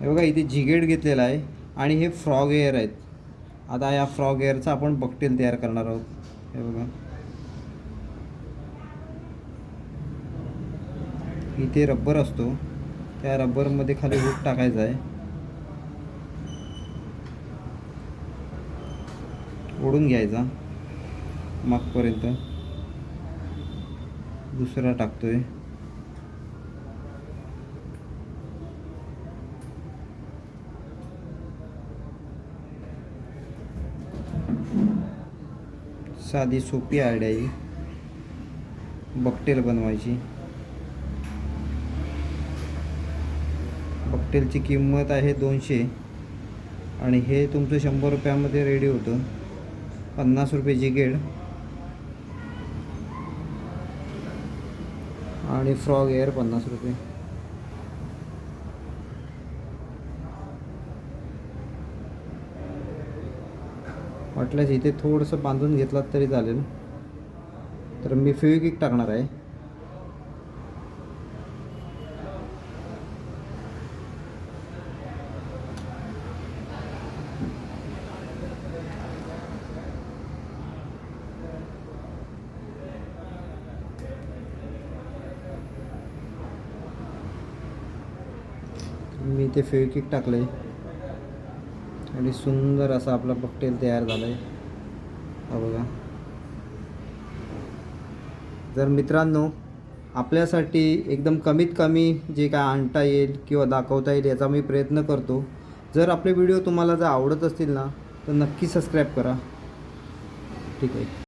हे बघा इथे जिगेट घेतलेला आहे आणि हे फ्रॉग एअर आहेत. आता या फ्रॉग एअरचा आपण बकटेल तयार करणार आहोत. हे बघा. इथे रब्बर असतो. त्या रब्बरमध्ये खाली हुक टाकायचा आहे. ओढून घ्यायचा. मागपर्यंत. दुसरा टाकतोय. साधी सोपी आयडिया ही. बकटेल बनवायची. बकटेलची किंमत आहे दोनशे. आणि हे तुमचं शंभर रुपयामध्ये रेडी होतं. पन्नास रुपये गेड. आणि फ्रॉग एअर पन्नास रुपये. वाटल्यास इथे थोडंसं बांधून घेतलात तरी चालेल. तर मी फेविकिक टाकणार आहे. मी इथे फेविकिक टाकलं आहे आणि सुंदर असा आपला बकटेल तयार झाला आहे हा बघा. जर मित्रांनो आपल्यासाठी एकदम कमीत कमी जे काय आणता येईल किंवा दाखवता येईल याचा मी प्रयत्न करतो. जर आपले व्हिडिओ तुम्हाला जर आवडत असतील ना तर नक्की सबस्क्राईब करा. ठीक आहे.